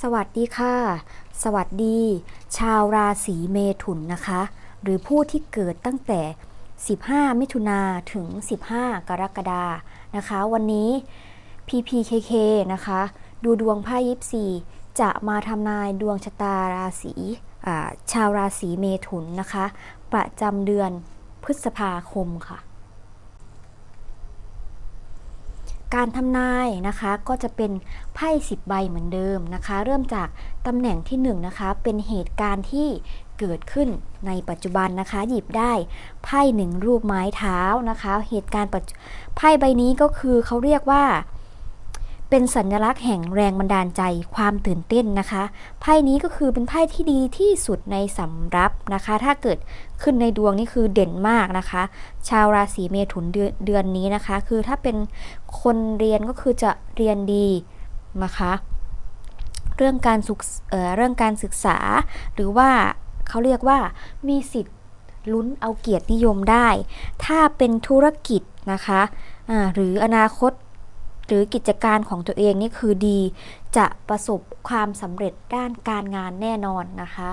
สวัสดีค่ะ สวัสดี ชาวราศีเมถุนนะคะ หรือผู้ที่เกิดตั้งแต่ 15 มิถุนาถึง 15 กรกฎานะคะ วันนี้ PPKK นะคะ ดูดวงไพ่ยิปซีจะมาทำนายดวงชะตาราศีชาวราศีเมถุนนะคะ ประจำเดือนพฤษภาคมค่ะ การทำนายนะคะก็จะเป็นไพ่10ใบเหมือนเดิมนะคะ เริ่มจากตำแหน่งที่1นงนะคะเป็นเหตุการณ์ที่เกิดขึ้นในปัจจุบันนะคะ หยิบได้ไพ่หนึ่งรูปไม้เท้านะคะ เหตุการณ์ปัจจุไพ่ใบนี้ก็คือเขาเรียกว่า เป็นสัญลักษณ์แห่งแรงบันดาลใจความตื่นเต้นนะคะ ไพ่นี้ก็คือเป็นไพ่ที่ดีที่สุดในสำรับนะคะ ถ้าเกิดขึ้นในดวงนี่คือเด่นมากนะคะ ชาวราศีเมถุนเดือนเดือนนี้นะคะ คือถ้าเป็นคนเรียนก็คือจะเรียนดีนะคะ เรื่องการศึกเเรื่องการศึกษา หรือว่าเขาเรียกว่ามีสิทธิ์ลุ้นเอาเกียรตินิยมได้ ถ้าเป็นธุรกิจนะคะ หรืออนาคต รือกิจการของตัวเองนี่คือดี จะประสบความสำเร็จด้านการงานแน่นอนนะคะ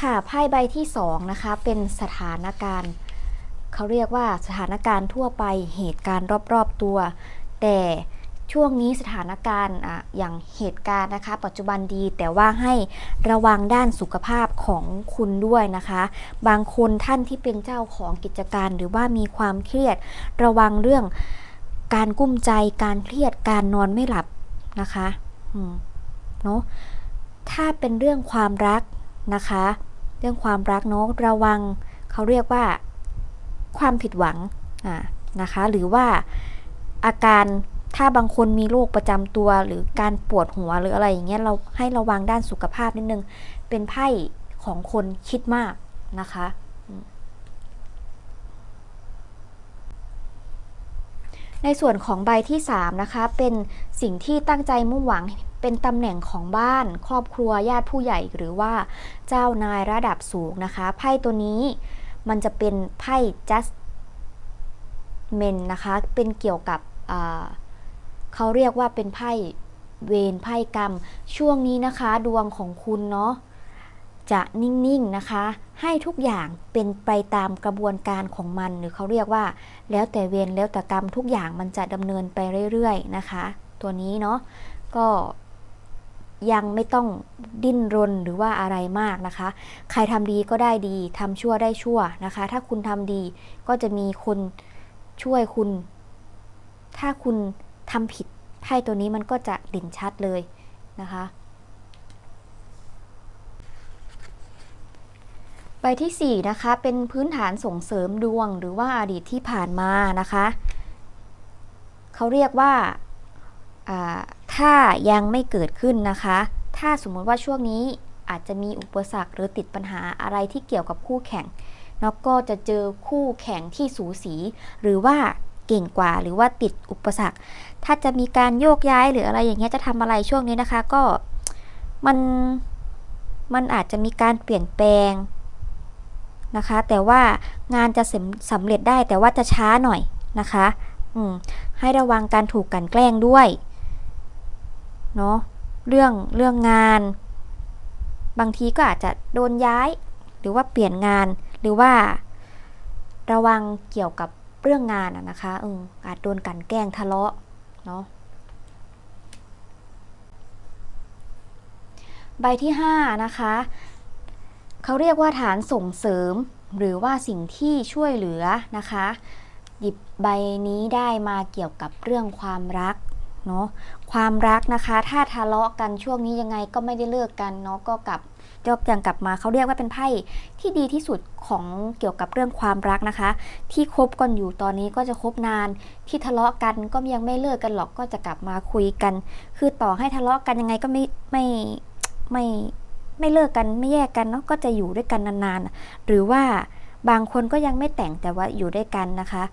ค่ะไพ่ใบที่2นะคะเป็นสถานการณ์เขาเรียกว่าสถานการณ์ทั่วไปเหตุการณ์รอบๆตัว แต่ ช่วงนี้สถานการณ์ออย่างเหตุการณ์นะคะ ปัจจุบันดีแต่ว่าให้ระวังด้านสุขภาพของคุณด้วยนะคะ บางคนท่านที่เป็นเจ้าของกิจการ หรือว่ามีความเครียด ระวังเรื่องการกุ้มใจการเครียดการนอนไม่หลับนะคะเนาะถ้าเป็นเรื่องความรักนะคะ เรื่องความรักเนาะระวังเขาเรียกว่าความผิดหวังนะคะ หรือว่าอาการ ถ้าบางคนมีโรคประจำตัวหรือการปวดหัวหรืออะไรอย่างเงี้ยเราให้ระวังด้านสุขภาพนิดนึง เป็นไพ่ของคนคิดมากนะคะในส่วนของใบที่ 3 นะคะ เป็นสิ่งที่ตั้งใจมุ่งหวังเป็นตำแหน่งของบ้าน ครอบครัวญาติผู้ใหญ่หรือว่าเจ้านายระดับสูงนะคะ ไพ่ตัวนี้มันจะเป็นไพ่ just men นะคะ เป็นเกี่ยวกับอ่า เขาเรียกว่าเป็นไพ่เวรไพ่กรรม ช่วงนี้นะคะ ดวงของคุณเนาะจะนิ่งๆนะคะ ให้ทุกอย่างเป็นไปตามกระบวนการของมัน หรือเขาเรียกว่า แล้วแต่เวรแล้วแต่กรรมทุกอย่างมันจะดำเนินไปเรื่อยๆนะคะ ตัวนี้เนาะก็ยังไม่ต้องดิ้นรนหรือว่าอะไรมากนะคะ ใครทำดีก็ได้ดีทำชั่วได้ชั่วนะคะ ถ้าคุณทำดีก็จะมีคนช่วยคุณ ถ้าคุณ ทำผิดไพ่ตัวนี้มันก็จะเด่นชัดเลยนะคะใบที่4นะคะเป็นพื้นฐานส่งเสริมดวงหรือว่าอดีตที่ผ่านมานะคะเขาเรียกว่าอ่าถ้ายังไม่เกิดขึ้นนะคะ ถ้าสมมติว่าช่วงนี้อาจจะมีอุปสรรคหรือติดปัญหาอะไรที่เกี่ยวกับคู่แข่งแล้วก็จะเจอคู่แข่งที่สูสี หรือว่า เก่งกว่า หรือว่าติดอุปสรรค ถ้าจะมีการโยกย้ายหรืออะไรอย่างเงี้ยจะทำอะไรช่วงนี้นะคะ ก็มันมันอาจจะมีการเปลี่ยนแปลงนะคะ แต่ว่างานจะสำสำเร็จได้แต่ว่าจะช้าหน่อยนะคะอืมให้ระวังการถูกกันแกล้งด้วยเนาะเรื่องเรื่องงาน บางทีก็อาจจะโดนย้าย หรือว่าเปลี่ยนงานหรือว่าระวังเกี่ยวกับ เรื่องงานอะนะคะเอออาจโดนกันแกล้งทะเลาะเนาะใบที่ 5 นะคะเขาเรียกว่าฐานส่งเสริม หรือว่าสิ่งที่ช่วยเหลือนะคะ หยิบใบนี้ได้มาเกี่ยวกับเรื่องความรักเนาะความรักนะคะ ถ้าทะเลาะกันช่วงนี้ยังไงก็ไม่ได้เลิกกันเนาะก็กลับ ยกยังกลับมาเขาเรียกว่าเป็นไพ่ที่ดีที่สุดของเกี่ยวกับเรื่องความรักนะคะ ที่คบกันอยู่ตอนนี้ก็จะคบนาน ที่ทะเลาะกันก็ยังไม่เลิกกันหรอกก็จะกลับมาคุยกัน คือต่อให้ทะเลาะกันยังไงก็ไม่ไม่ไม่ไม่เลิกกันไม่แยกกันเนาะก็จะอยู่ด้วยกันนานๆ หรือว่าบางคนก็ยังไม่แต่งแต่ว่าอยู่ด้วยกันนะคะ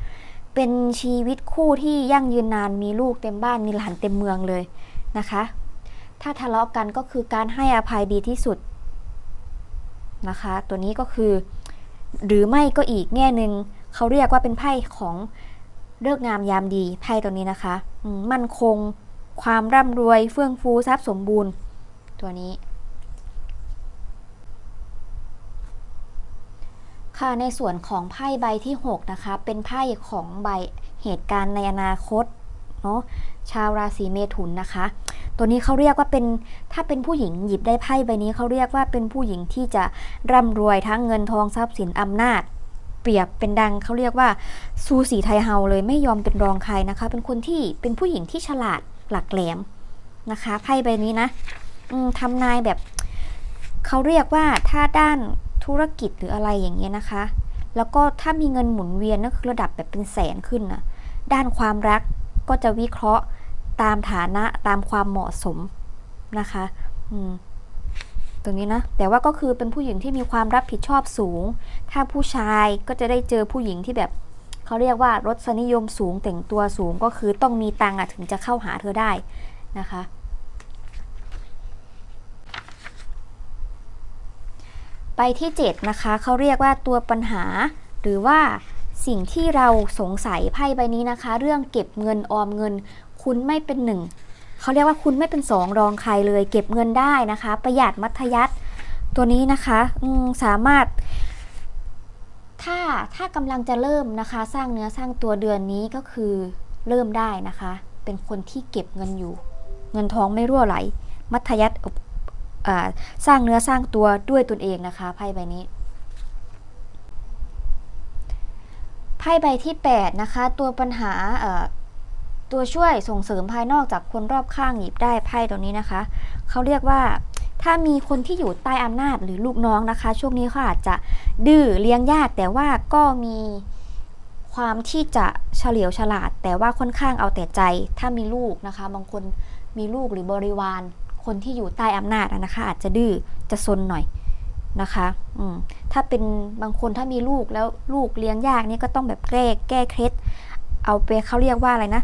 เป็นชีวิตคู่ที่ยั่งยืนนานมีลูกเต็มบ้านมีหลานเต็มเมืองเลยนะคะ ถ้าทะเลาะกันก็คือการให้อภัยดีที่สุด นะคะ ตัวนี้ก็คือ หรือไม่ก็อีกแง่หนึ่งเขาเรียกว่าเป็นไพ่ของเลิกงามยามดีไพ่ตัวนี้นะคะมมั่นคงความร่ำรวยเฟื่องฟูทรัพย์สมบูรณ์ ตัวนี้ค่ะในส่วนของไพ่ใบที่ 6 นะคะ เป็นไพ่ของใบเหตุการณ์ในอนาคตเนาะชาวราศีเมถุนนะคะ ตัวนี้เขาเรียกว่าเป็นถ้าเป็นผู้หญิงหยิบได้ไพ่ใบนี้เขาเรียกว่าเป็นผู้หญิงที่จะร่ำรวยทั้งเงินทองทรัพย์สินอำนาจ เปรียบเป็นดังเขาเรียกว่าซูสีไทยเฮาเลยไม่ยอมเป็นรองใครนะคะ เป็นคนที่เป็นผู้หญิงที่ฉลาดหลักแหลมนะคะไพ่ใบนี้นะทำนายแบบเขาเรียกว่าถ้าด้านธุรกิจหรืออะไรอย่างเงี้ยนะคะ แล้วก็ถ้ามีเงินหมุนเวียนก็คือระดับแบบเป็นแสนขึ้นนะด้านความรักก็จะวิเคราะห์ ตามฐานะตามความเหมาะสมนะคะตรงนี้นะ แต่ว่าก็คือเป็นผู้หญิงที่มีความรับผิดชอบสูง ถ้าผู้ชายก็จะได้เจอผู้หญิงที่แบบเขาเรียกว่ารสนิยมสูงแต่งตัวสูงก็คือต้องมีตังค์อะถึงจะเข้าหาเธอได้นะคะ ไปที่ 7 นะคะเขาเรียกว่าตัวปัญหา หรือว่าสิ่งที่เราสงสัยไพ่ใบนี้นะคะ เรื่องเก็บเงินออมเงิน คุณไม่เป็นหนึ่งเขาเรียกว่าคุณไม่เป็นสองรองใครเลย เก็บเงินได้นะคะ ประหยัดมัธยัติตัวนี้นะคะสามารถ ถ้าถ้ากำลังจะเริ่มนะคะ สร้างเนื้อสร้างตัวเดือนนี้ก็คือเริ่มได้นะคะ เป็นคนที่เก็บเงินอยู่ เงินทองไม่รั่วไหล มัธยัติสร้างเนื้อสร้างตัวด้วยตนเองนะคะไพ่ใบนี้ไพ่ใบที่ 8 นะคะ ตัวปัญหา ตัวช่วยส่งเสริมภายนอกจากคนรอบข้างหยิบได้ไพ่ตัวนี้นะคะเขาเรียกว่าถ้ามีคนที่อยู่ใต้อำนาจหรือลูกน้องนะคะ ช่วงนี้เขาอาจจะดื้อเลี้ยงยาก แต่ว่าก็มีความที่จะเฉลียวฉลาด แต่ว่าค่อนข้างเอาแต่ใจ ถ้ามีลูกนะคะ บางคนมีลูกหรือบริวาร คนที่อยู่ใต้อำนาจนะคะ อาจจะดื้อจะซนหน่อยนะคะอืมถ้าเป็นบางคนถ้ามีลูกแล้วลูกเลี้ยงยากนี่ก็ต้องแบบแก้แก้เคล็ดเอาไปเขาเรียกว่าอะไรนะ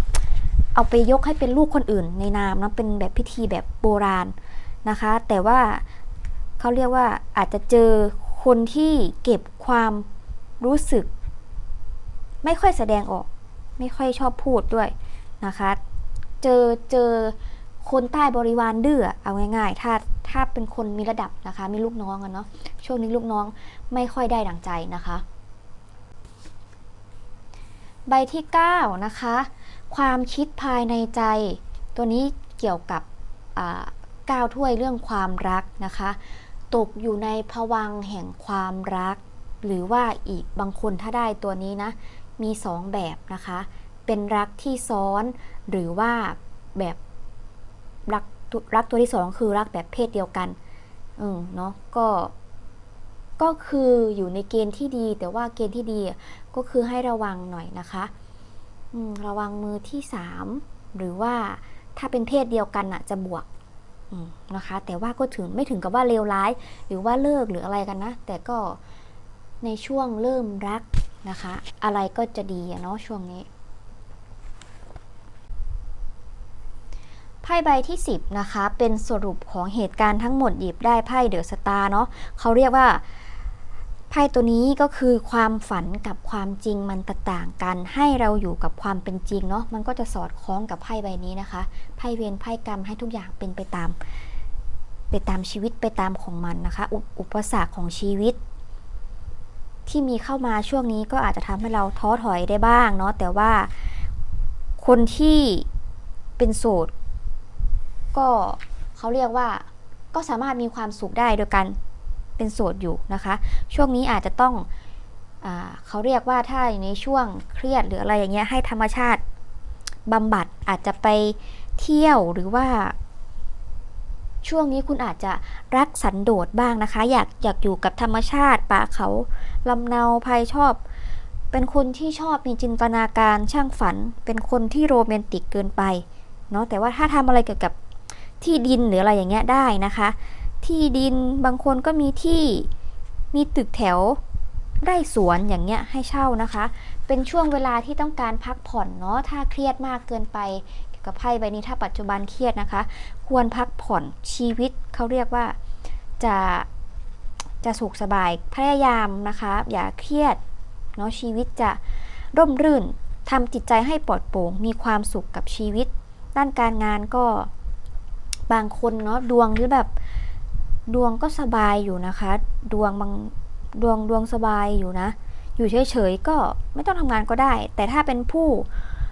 เอาไปยกให้เป็นลูกคนอื่น ในนามนะเป็นแบบพิธีแบบโบราณนะคะ แต่ว่าเขาเรียกว่าอาจจะเจอคนที่เก็บความรู้สึก ไม่ค่อยแสดงออก ไม่ค่อยชอบพูดด้วยนะคะ เจอเจอคนใต้บริวารดื้อเอาง่ายๆ ถ้าถ้าเป็นคนมีระดับนะคะ มีลูกน้องกันเนาะช่วงนี้ลูกน้องไม่ค่อยได้ดังใจนะคะ ใบที่ 9 นะคะ ความคิดภายในใจ ตัวนี้เกี่ยวกับก้าวถ้วยเรื่องความรักนะคะ ตกอยู่ในภวังแห่งความรัก หรือว่าอีกบางคนถ้าได้ตัวนี้นะ มีสองแบบนะคะ เป็นรักที่ซ้อน หรือว่าแบบรักรักตัวที่สองคือรักแบบเพศเดียวกันอืมเนาะก็ก็คืออยู่ในเกณฑ์ที่ดี แต่ว่าเกณฑ์ที่ดีก็คือให้ระวังหน่อยนะคะ ระวังมือที่สามหรือว่าถ้าเป็นเพศเดียวกันอะจะบวกนะคะ แต่ว่าก็ถึงไม่ถึงกับว่าเลวร้าย หรือว่าเลิกหรืออะไรกันนะ แต่ก็ในช่วงเริ่มรักนะคะ อะไรก็จะดีเนาะช่วงนี้ไพ่ใบที่ 10 นะคะ เป็นสรุปของเหตุการณ์ทั้งหมดหยิบได้ไพ่เดอะสตาร์เนาะเขาเรียกว่า ไพ่ตัวนี้ก็คือความฝันกับความจริงมันต่างกัน ให้เราอยู่กับความเป็นจริงเนาะมันก็จะสอดคล้องกับไพ่ใบนี้นะคะไพ่เวรไพ่กรรมให้ทุกอย่างเป็นไปตาม ไปตามชีวิตไปตามของมันนะคะอุอุปสรรคของชีวิต ที่มีเข้ามาช่วงนี้ก็อาจจะทำให้เราท้อถอยได้บ้างเนาะแต่ว่าคนที่เป็นโสดก็เขาเรียกว่าก็สามารถมีความสุขได้โดยการ เป็นโสดอยู่นะคะ ช่วงนี้อาจจะต้องอเขาเรียกว่าถ้าอยู่ในช่วงเครียดหรืออะไรอย่างเงี้ยให้ธรรมชาติบำบัดอาจจะไปเที่ยวหรือว่า ช่วงนี้คุณอาจจะรักสันโดษบ้างนะคะ อยากอยากอยู่กับธรรมชาติป่าเขาลำเนาภัยชอบ เป็นคนที่ชอบมีจินตนาการช่างฝัน เป็นคนที่โรแมนติกเกินไปเนาะแต่ว่าถ้าทำอะไรเกี่ยวกับที่ดินหรืออะไรอย่างเงี้ยได้นะคะ ที่ดินบางคนก็มีที่มีตึกแถวไร่สวนอย่างเงี้ยให้เช่านะคะ เป็นช่วงเวลาที่ต้องการพักผ่อนเนาะถ้าเครียดมากเกินไปเกี่ยวกับไพ่ใบนี้ถ้าปัจจุบันเครียดนะคะ ควรพักผ่อนชีวิตเขาเรียกว่าจะจะสุขสบายพยายามนะคะ อย่าเครียดเนาะชีวิตจะร่มรื่นทำจิตใจให้ปลอดโปร่งมีความสุขกับชีวิต ด้านการงานก็บางคนเนาะดวงหรือแบบ ดวงก็สบายอยู่นะคะ ดวงบางดวงดวงสบายอยู่นะ อยู่เฉยๆก็ไม่ต้องทำงานก็ได้ แต่ถ้าเป็นผู้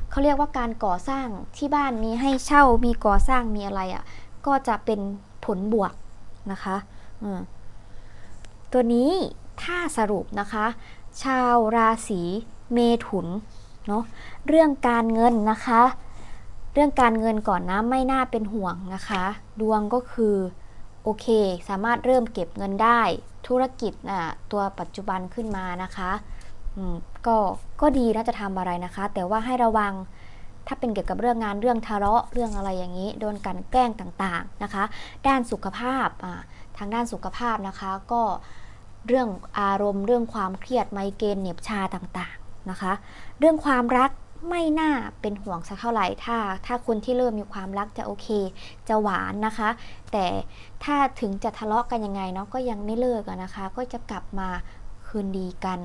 เขาเรียกว่าการก่อสร้างที่บ้านมีให้เช่ามีก่อสร้างมีอะไรอะ่ะ ก็จะเป็นผลบวกนะคะตัวนี้ถ้าสรุปนะคะ ชาวราศีเมถุนเนาะเรื่องการเงินนะคะ เรื่องการเงินก่อนนะไม่น่าเป็นห่วงนะคะ ดวงก็คือ โอเค สามารถเริ่มเก็บเงินได้ธุรกิจน่ะตัวปัจจุบันขึ้นมานะคะก็ก็ดีนะจะทำอะไรนะคะ แต่ว่าให้ระวังถ้าเป็นเกี่ยวกับเรื่องงานเรื่องทะเลาะเรื่องอะไรอย่างนี้ โดนกันแกล้งต่างๆนะคะ ด้านสุขภาพทางด้านสุขภาพนะคะก็เรื่องอารมณ์เรื่องความเครียดไมเกรนเหน็บชาต่างๆนะคะ เรื่องความรัก ไม่น่าเป็นห่วงสักเท่าไหร่ถ้า ถ้าคนที่เริ่มมีความรักจะโอเค จะหวานนะคะ แต่ถ้าถึงจะทะเลาะกันยังไงเนาะก็ยังไม่เลิกนะคะ ก็จะกลับมาคืนดีกัน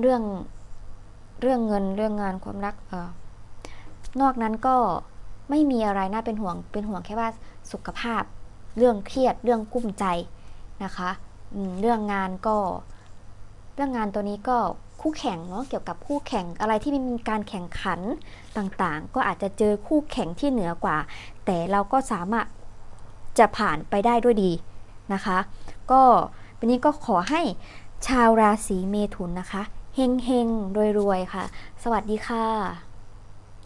เรื่องเรื่องเงินเรื่องงานความรักเออนอกนั้นก็ไม่มีอะไรน่าเป็นห่วงเป็นห่วงแค่ว่าสุขภาพ เรื่องเครียดเรื่องกุ้มใจนะคะเรื่องงานก็ เรื่องงานตัวนี้ก็ คู่แข่งเนาะเกี่ยวกับคู่แข่งอะไรที่มีการแข่งขันต่างๆ ก็อาจจะเจอคู่แข่งที่เหนือกว่า แต่เราก็สามารถจะผ่านไปได้ด้วยดีนะคะ ก็วันนี้ก็ขอให้ชาวราศีเมถุนนะคะเฮงๆรวยๆค่ะ สวัสดีค่ะ